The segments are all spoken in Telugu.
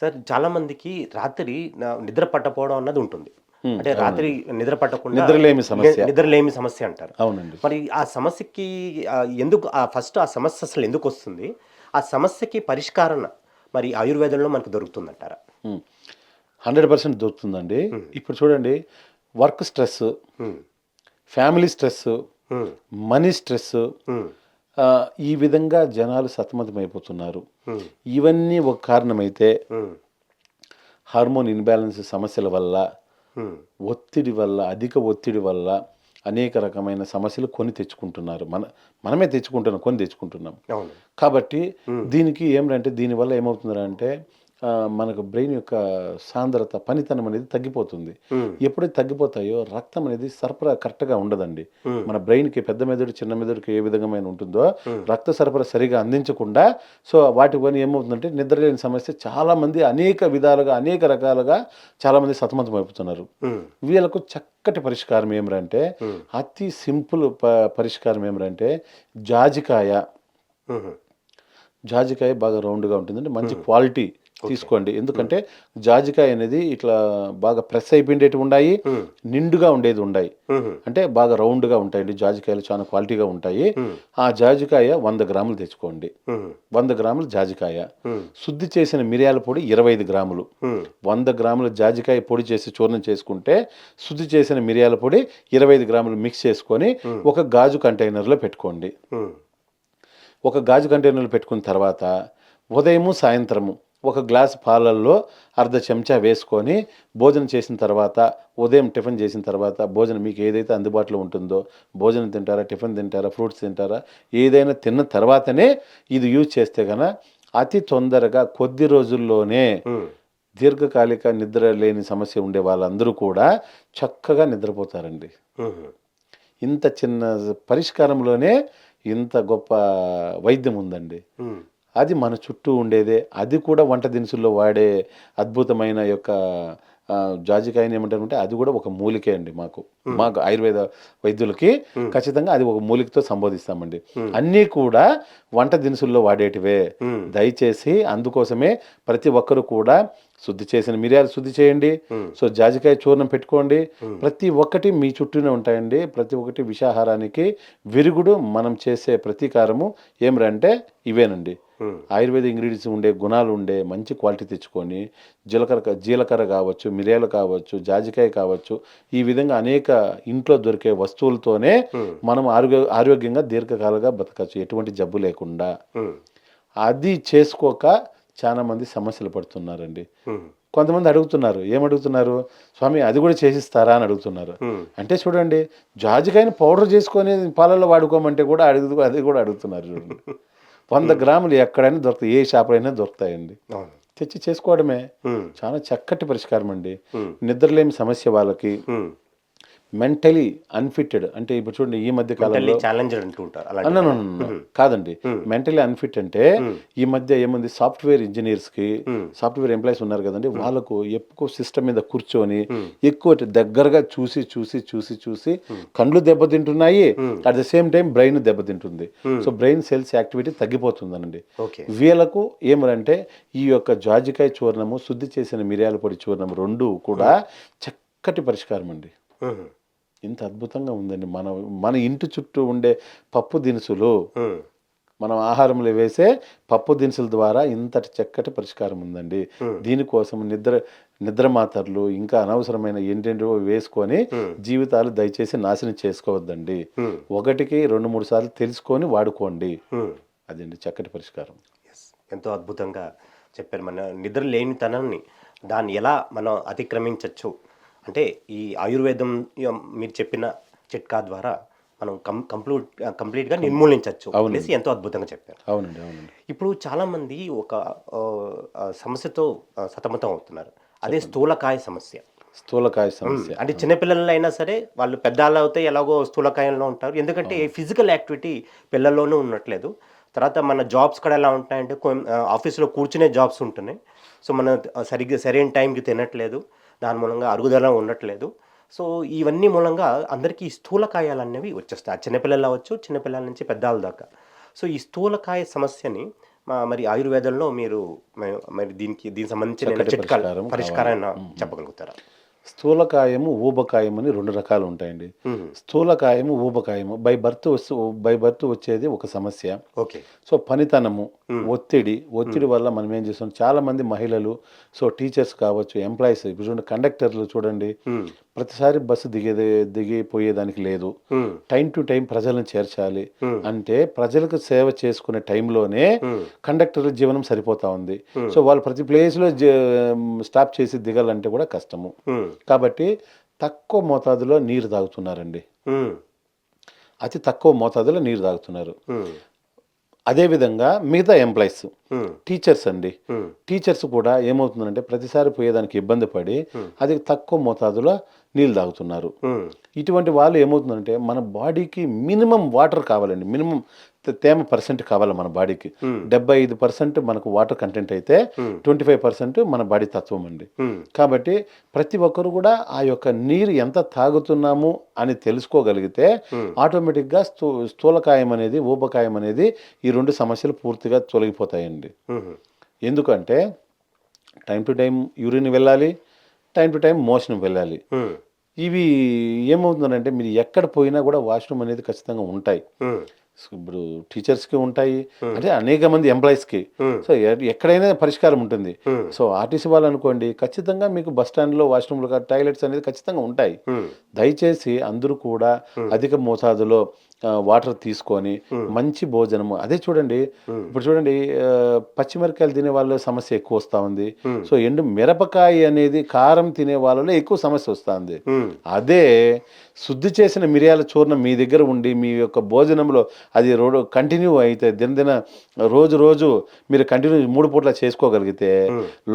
సార్ చాలా మందికి రాత్రి నిద్ర పట్టకపోవడం అన్నది ఉంటుంది. అంటే రాత్రి నిద్ర పట్టకుండా నిద్రలేమి సమస్య. నిద్రలేమి సమస్య అంటారు. అవునండి. మరి ఆ సమస్యకి ఎందుకు ఆ ఫస్ట్ ఆ సమస్య అసలు ఎందుకు వస్తుంది? ఆ సమస్యకి పరిష్కారం మరి ఆయుర్వేదంలో మనకు దొరుకుతుందంటారా? హండ్రెడ్ పర్సెంట్ దొరుకుతుందండి. ఇప్పుడు చూడండి work stress family stress money stress ఈ విధంగా జనాలు సతమతమైపోతున్నారు. ఇవన్నీ ఒక కారణమైతే హార్మోన్ ఇన్బ్యాలెన్స్ సమస్యల వల్ల ఒత్తిడి వల్ల అధిక ఒత్తిడి వల్ల అనేక రకమైన సమస్యలు కొని తెచ్చుకుంటున్నారు. మన మనమే తెచ్చుకుంటున్నాం కొని తెచ్చుకుంటున్నాం. కాబట్టి దీనికి ఏమిటంటే దీనివల్ల ఏమవుతుందంటే మనకు బ్రెయిన్ యొక్క సాంద్రత పనితనం అనేది తగ్గిపోతుంది. ఎప్పుడైతే తగ్గిపోతాయో రక్తం అనేది సరఫరా కరెక్ట్గా ఉండదండి. మన బ్రెయిన్కి పెద్ద మెదడు చిన్న మెదడుకి ఏ విధమైన ఉంటుందో రక్త సరఫరా సరిగా అందించకుండా సో వాటి పని ఏమవుతుందంటే నిద్రలేని సమస్య చాలా మంది అనేక విధాలుగా అనేక రకాలుగా చాలా మంది సతమతం అయిపోతున్నారు వీళ్ళకు చక్కటి పరిష్కారం ఏమిరంటే. అతి సింపుల్ ప- పరిష్కారం ఏమిరంటే జాజికాయ. జాజికాయ బాగా రౌండ్గా ఉంటుందండి. మంచి క్వాలిటీ తీసుకోండి. ఎందుకంటే జాజికాయ అనేది ఇట్లా బాగా ప్రెస్ అయిపోయిండేవి ఉన్నాయి నిండుగా ఉండేది ఉన్నాయి అంటే బాగా రౌండ్గా ఉంటాయండి. జాజికాయలు చాలా క్వాలిటీగా ఉంటాయి. ఆ జాజికాయ వంద గ్రాములు తెచ్చుకోండి. వంద గ్రాములు జాజికాయ. శుద్ధి చేసిన మిరియాల పొడి ఇరవై ఐదు గ్రాములు వంద గ్రాముల జాజికాయ పొడి చేసి చూర్ణం చేసుకుంటే శుద్ధి చేసిన మిరియాల పొడి ఇరవై ఐదు గ్రాములు మిక్స్ చేసుకొని ఒక గాజు కంటైనర్లో పెట్టుకోండి. ఒక గాజు కంటైనర్లో పెట్టుకున్న తర్వాత ఉదయము సాయంత్రము ఒక గ్లాస్ పాలల్లో అర్ధ చెంచా వేసుకొని భోజనం చేసిన తర్వాత ఉదయం టిఫిన్ చేసిన తర్వాత భోజనం మీకు ఏదైతే అందుబాటులో ఉంటుందో భోజనం తింటారా టిఫిన్ తింటారా ఫ్రూట్స్ తింటారా ఏదైనా తిన్న తర్వాతనే ఇది యూజ్ చేస్తే కనుక అతి తొందరగా కొద్ది రోజుల్లోనే దీర్ఘకాలిక నిద్ర లేని సమస్య ఉండే వాళ్ళందరూ కూడా చక్కగా నిద్రపోతారండి. ఇంత చిన్న పరిష్కారంలోనే ఇంత గొప్ప వైద్యం ఉందండి. అది మన చుట్టూ ఉండేదే. అది కూడా వంట దినుసుల్లో వాడే అద్భుతమైన యొక్క జాజికాయని ఏమంటారంటే అది కూడా ఒక మూలికే అండి మాకు. మాకు ఆయుర్వేద వైద్యులకి ఖచ్చితంగా అది ఒక మూలికతో సంబోధిస్తామండి. అన్నీ కూడా వంట దినుసుల్లో వాడేటివే. దయచేసి అందుకోసమే ప్రతి ఒక్కరు కూడా శుద్ధి చేసిన మిరియాలు శుద్ధి చేయండి. సో జాజికాయ చూర్ణం పెట్టుకోండి. ప్రతి ఒక్కటి మీ చుట్టూనే ఉంటాయండి. ప్రతి ఒక్కటి విషాహారానికి విరుగుడు మనం చేసే ప్రతీకారము ఏమిరంటే ఇవేనండి. ఆయుర్వేద ఇంగ్రీడియంట్స్ ఉండే గుణాలు ఉండే మంచి క్వాలిటీ తెచ్చుకొని జీలకర్ర జీలకర్ర కావచ్చు మిరియాలు కావచ్చు జాజికాయ కావచ్చు ఈ విధంగా అనేక ఇంట్లో దొరికే వస్తువులతోనే మనం ఆరోగ్య ఆరోగ్యంగా దీర్ఘకాలంగా బతకచ్చు. ఎటువంటి జబ్బు లేకుండా. అది చేసుకోక చాలా మంది సమస్యలు పడుతున్నారండి. కొంతమంది అడుగుతున్నారు ఏం అడుగుతున్నారు స్వామి అది కూడా చేసిస్తారా? అని అడుగుతున్నారు. అంటే చూడండి జాజికాయని పౌడర్ చేసుకొని పాలల్లో వాడుకోమంటే కూడా అడుగు అది కూడా అడుగుతున్నారు చూడండి. వంద గ్రాములు ఎక్కడైనా దొరుకుతాయి ఏ షాపులో అయినా దొరుకుతాయండి తెచ్చి చేసుకోవడమే. చాలా చక్కటి పరిష్కారం అండి నిద్రలేమి సమస్య వాళ్ళకి. మెంటలీ అన్ఫిట్టెడ్ అంటే ఇప్పుడు చూడండి ఈ మధ్య కాలంలో ఛాలెంజర్ అంటూ ఉంటారు. కాదండి. మెంటలీ అన్ఫిట్ అంటే ఈ మధ్య ఏముంది సాఫ్ట్వేర్ ఇంజనీర్స్కి సాఫ్ట్వేర్ ఎంప్లాయీస్ ఉన్నారు కదండి వాళ్ళకు ఎక్కువ సిస్టమ్ మీద కూర్చొని ఎక్కువ దగ్గరగా చూసి చూసి చూసి చూసి కండ్లు దెబ్బతింటున్నాయి at the same time brain దెబ్బతింటుంది. సో బ్రెయిన్ సెల్స్ యాక్టివిటీ తగ్గిపోతుందనండి. వీళ్ళకు ఏమనంటే ఈ యొక్క జాజికాయ చూర్ణము శుద్ధి చేసిన మిరియాల పొడి చూర్ణం రెండు కూడా చక్కటి పరిష్కారం అండి ఇంత అద్భుతంగా ఉందండి. మన మన ఇంటి చుట్టూ ఉండే పప్పు దినుసులు మనం ఆహారంలో వేసే పప్పు దినుసుల ద్వారా ఇంతటి చక్కటి పరిష్కారం ఉందండి. దీనికోసం నిద్ర నిద్ర మాత్రలు ఇంకా అనవసరమైన ఏంటేంటో వేసుకొని జీవితాలు దయచేసి నాశనం చేసుకోవద్దండి. ఒకటికి రెండు మూడు సార్లు తెలుసుకొని వాడుకోండి. అదండి చక్కటి పరిష్కారం. ఎంతో అద్భుతంగా చెప్పారు మన నిద్ర లేనితనాన్ని దాన్ని ఎలా మనం అతిక్రమించవచ్చు అంటే ఈ ఆయుర్వేదం మీరు చెప్పిన చిట్కా ద్వారా మనం కం కంప్లీట్ కంప్లీట్గా నిర్మూలించవచ్చు అనేసి ఎంతో అద్భుతంగా చెప్పారు. అవునండి అవునండి. ఇప్పుడు చాలామంది ఒక సమస్యతో సతమతం అవుతున్నారు. అదే స్థూలకాయ సమస్య. స్థూలకాయ సమస్య. అంటే చిన్నపిల్లలు అయినా సరే వాళ్ళు పెద్దవాళ్ళు అయితే ఎలాగో స్థూలకాయంలో ఉంటారు. ఎందుకంటే ఫిజికల్ యాక్టివిటీ పిల్లల్లోనూ ఉండట్లేదు. తర్వాత మన జాబ్స్ కూడా ఎలా ఉంటాయంటే ఆఫీస్లో కూర్చునే జాబ్స్ ఉంటున్నాయి. సో మన సరిగ్గా సరైన టైంకి తినట్లేదు. దాని మూలంగా అరుగుదల ఉండట్లేదు. సో ఇవన్నీ మూలంగా అందరికీ స్థూలకాయాలు అనేవి వచ్చేస్తాయి. ఆ చిన్నపిల్లలు అవ్వచ్చు చిన్నపిల్లల నుంచి పెద్దవాళ్ళ దాకా. సో ఈ స్థూలకాయ సమస్యని మా- మరి ఆయుర్వేదంలో మీరు మరి దీనికి దీనికి సంబంధించిన చిట్కాలు పరిష్కారం పరిష్కారాన్ని చెప్పగలుగుతారా? స్థూలకాయము ఊబకాయం అని రెండు రకాలు ఉంటాయండి. స్థూలకాయము ఊబకాయము బై బర్త్ వస్తు బై బర్త్ వచ్చేది ఒక సమస్య. ఓకే. సో పనితనము ఒత్తిడి ఒత్తిడి వల్ల మనం ఏం చేస్తాం చాలా మంది మహిళలు సో టీచర్స్ కావచ్చు ఎంప్లాయీస్ ఇప్పుడు చూడండి కండక్టర్లు చూడండి మ్మ్. ప్రతిసారి బస్సు దిగేది దిగిపోయేదానికి లేదు. టైం టు టైం ప్రజలను చేర్చాలి Hmm. అంటే ప్రజలకు సేవ చేసుకునే టైంలోనే Hmm. కండక్టర్ జీవనం సరిపోతా ఉంది సో వాళ్ళు ప్రతి ప్లేస్లో స్టాప్ చేసి దిగాలంటే కూడా కష్టము. కాబట్టి తక్కువ మోతాదులో నీరు తాగుతున్నారండి. అతి తక్కువ మోతాదులో నీరు తాగుతున్నారు. అదేవిధంగా మిగతా ఎంప్లాయీస్. టీచర్స్ అండి. మ్మ్. టీచర్స్ కూడా ఏమవుతుందంటే ప్రతిసారి పోయేదానికి ఇబ్బంది పడి అది తక్కువ మోతాదులో నీళ్ళు తాగుతున్నారు. ఇటువంటి వాళ్ళు ఏమవుతుందంటే మన బాడీకి మినిమం వాటర్ కావాలండి. మినిమం తేమ పర్సెంట్ కావాలి మన బాడీకి. డెబ్బై ఐదు పర్సెంట్ మనకు వాటర్ కంటెంట్ అయితే ట్వంటీ ఫైవ్ పర్సెంట్ మన బాడీ తత్వం అండి. కాబట్టి ప్రతి ఒక్కరు కూడా ఆ యొక్క నీరు ఎంత తాగుతున్నాము అని తెలుసుకోగలిగితే ఆటోమేటిక్గా స్థూ స్థూలకాయం అనేది ఊబకాయం అనేది ఈ రెండు సమస్యలు పూర్తిగా తొలగిపోతాయండి. మ్మ్. ఎందుకంటే టైం టు టైం యూరిన్ వెళ్ళాలి టైం టు టైం మోషన్ వెళ్ళాలి. ఇవి ఏమవుతుందంటే మీరు ఎక్కడ పోయినా కూడా వాష్రూమ్ అనేది ఖచ్చితంగా ఉంటాయి ఇప్పుడు టీచర్స్కి ఉంటాయి అంటే అనేక మంది ఎంప్లాయీస్కి. సో ఎక్కడైనా పరిష్కారం ఉంటుంది. సో ఆర్టీసీ వాళ్ళు అనుకోండి ఖచ్చితంగా మీకు బస్ స్టాండ్లో వాష్రూమ్లు టాయిలెట్స్ అనేది ఖచ్చితంగా ఉంటాయి. దయచేసి అందరూ కూడా అధిక మోతాదులో వాటర్ తీసుకొని మంచి భోజనము. అదే చూడండి ఇప్పుడు చూడండి పచ్చిమిరకాయలు తినే వాళ్ళ సమస్య ఎక్కువ వస్తూ ఉంది. సో ఎండు మిరపకాయ అనేది కారం తినే వాళ్ళలో ఎక్కువ సమస్య వస్తుంది. అదే శుద్ధి చేసిన మిరియాల చూర్ణం మీ దగ్గర ఉండి మీ యొక్క భోజనంలో అది రోడ్ కంటిన్యూ అయితే దినదిన రోజు రోజు మీరు కంటిన్యూ మూడు పూట్ల చేసుకోగలిగితే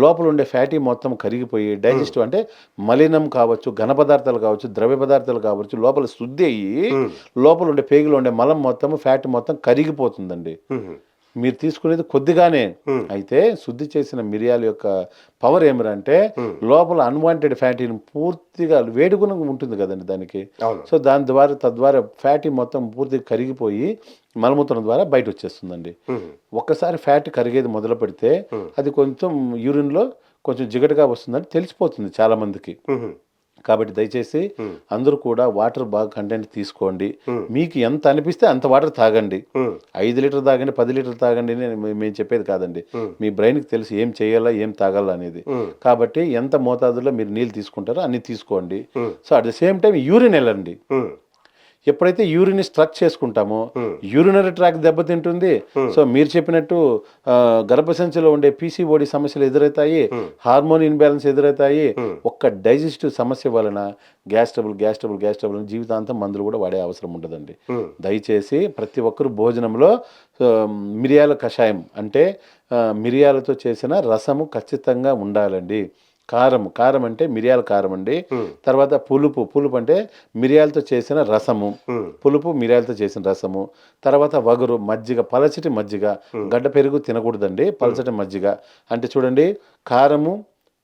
లోపల ఉండే ఫ్యాటీ మొత్తం కరిగిపోయి డైజెస్టివ్ అంటే మలినం కావచ్చు ఘన పదార్థాలు కావచ్చు ద్రవ్య పదార్థాలు కావచ్చు లోపల శుద్ధి అయ్యి లోపల ఉండే పేగులో ఉండే మలం మొత్తం ఫ్యాట్ మొత్తం కరిగిపోతుందండి. మీరు తీసుకునేది కొద్దిగానే. అయితే శుద్ధి చేసిన మిరియాల యొక్క పవర్ ఏమిరంటే లోపల అన్వాంటెడ్ ఫ్యాటీని పూర్తిగా వేడిగుణం ఉంటుంది కదండి దానికి. సో దాని ద్వారా తద్వారా ఫ్యాటీ మొత్తం పూర్తిగా కరిగిపోయి మలమూత్రం ద్వారా బయట వచ్చేస్తుందండి. ఒక్కసారి ఫ్యాట్ కరిగేది మొదలు పెడితే అది కొంచెం యూరిన్లో కొంచెం జిగటగా వస్తుందని తెలిసిపోతుంది చాలా మందికి. కాబట్టి దయచేసి అందరూ కూడా వాటర్ బాగా కంటెంట్ తీసుకోండి. మీకు ఎంత అనిపిస్తే అంత వాటర్ తాగండి. ఐదు లీటర్ తాగండి పది లీటర్ తాగండి అని మేము చెప్పేది కాదండి. మీ బ్రెయిన్కి తెలుసు ఏం చేయాలా ఏం తాగాలా అనేది. కాబట్టి ఎంత మోతాదులో మీరు నీళ్ళు తీసుకుంటారో అన్ని తీసుకోండి. So at the same time urine వెళ్ళండి. ఎప్పుడైతే యూరిన్ స్ట్రక్ చేసుకుంటామో యూరినరీ ట్రాక్ దెబ్బతింటుంది. సో మీరు చెప్పినట్టు గర్భసంచిలో ఉండే పీసీఓడి సమస్యలు ఎదురవుతాయి హార్మోన్ ఇన్బ్యాలెన్స్ ఎదురవుతాయి ఒక్క డైజెస్టివ్ సమస్య వలన gas trouble gas trouble gas trouble జీవితాంతం మందులు కూడా వాడే అవసరం ఉండదండి. దయచేసి ప్రతి ఒక్కరు భోజనంలో మిరియాల కషాయం అంటే మిరియాలతో చేసిన రసము ఖచ్చితంగా ఉండాలండి. కారం కారం అంటే మిరియాల కారం అండి. తర్వాత పులుపు పులుపు అంటే మిరియాలతో చేసిన రసము. పులుపు మిరియాలతో చేసిన రసము. తర్వాత వగరు మజ్జిగ పలచటి మజ్జిగ. గడ్డ పెరుగు తినకూడదండి పలచటి మజ్జిగ. అంటే చూడండి కారము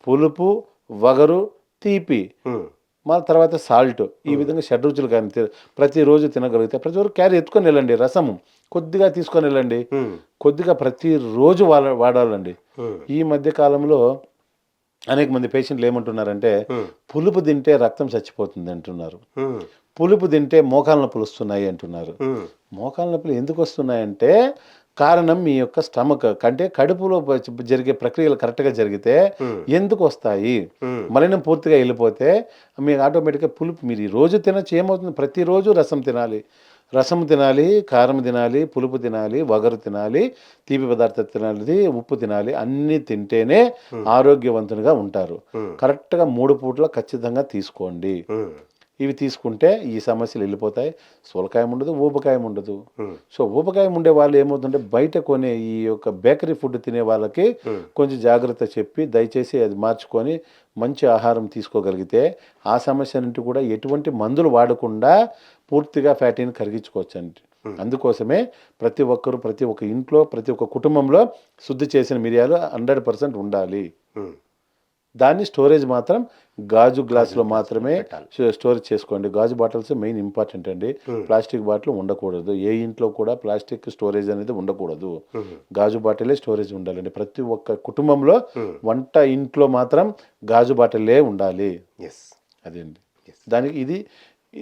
పులుపు వగరు తీపి. మళ్ళీ తర్వాత సాల్ట్. ఈ విధంగా షడ్రుచులు కానీ ప్రతిరోజు తినగలిగితే ప్రతి ఒక్కరు క్యారీ ఎత్తుకొని వెళ్ళండి రసము. కొద్దిగా తీసుకొని వెళ్ళండి. కొద్దిగా ప్రతిరోజు వాడ వాడాలండి. ఈ మధ్య కాలంలో అనేక మంది పేషెంట్లు ఏమంటున్నారంటే పులుపు తింటే రక్తం చచ్చిపోతుంది అంటున్నారు. పులుపు తింటే మోకాల నొప్పులు వస్తున్నాయి అంటున్నారు. మోకాల నొప్పులు ఎందుకు వస్తున్నాయంటే కారణం మీ యొక్క స్టమక్ అంటే కడుపులో జరిగే ప్రక్రియలు కరెక్ట్గా జరిగితే ఎందుకు వస్తాయి? మలినం పూర్తిగా వెళ్ళిపోతే మీకు ఆటోమేటిక్గా పులుపు మీరు ఈ రోజు తినచ్చు ఏమవుతుంది? ప్రతిరోజు రసం తినాలి. రసం తినాలి కారం తినాలి పులుపు తినాలి వగరు తినాలి తీపి పదార్థాలు తినాలి ఉప్పు తినాలి అన్నీ తింటేనే ఆరోగ్యవంతునిగా ఉంటారు. కరెక్ట్గా మూడు పూట్ల ఖచ్చితంగా తీసుకోండి. ఇవి తీసుకుంటే ఈ సమస్యలు వెళ్ళిపోతాయి. సోలకాయం ఉండదు ఊబకాయం ఉండదు. సో ఊబకాయం ఉండే వాళ్ళు ఏమవుతుందంటే బయట కొనే ఈ యొక్క బేకరీ ఫుడ్ తినే వాళ్ళకి కొంచెం జాగ్రత్త చెప్పి దయచేసి అది మార్చుకొని మంచి ఆహారం తీసుకోగలిగితే ఆ సమస్య నుండి కూడా ఎటువంటి మందులు వాడకుండా పూర్తిగా ఫ్యాటీని కరిగించుకోవచ్చండి. అందుకోసమే ప్రతి ఒక్కరు ప్రతి ఒక్క ఇంట్లో ప్రతి ఒక్క కుటుంబంలో శుద్ధి చేసిన మిరియాలు హండ్రెడ్ పర్సెంట్ ఉండాలి. దాన్ని స్టోరేజ్ మాత్రం గాజు గ్లాసులో మాత్రమే పెట్టాలి. స్టో- స్టోరేజ్ చేసుకోండి. గాజు బాటిల్స్ మెయిన్ ఇంపార్టెంట్ అండి. ప్లాస్టిక్ బాటిల్ ఉండకూడదు. ఏ ఇంట్లో కూడా ప్లాస్టిక్ స్టోరేజ్ అనేది ఉండకూడదు. గాజు బాటిలే స్టోరేజ్ ఉండాలండి. ప్రతి ఒక్క కుటుంబంలో వంట ఇంట్లో మాత్రం గాజు బాటిలే ఉండాలి. అదే అండి. దానికి ఇది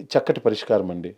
చక్కటి పరిష్కారం అండి.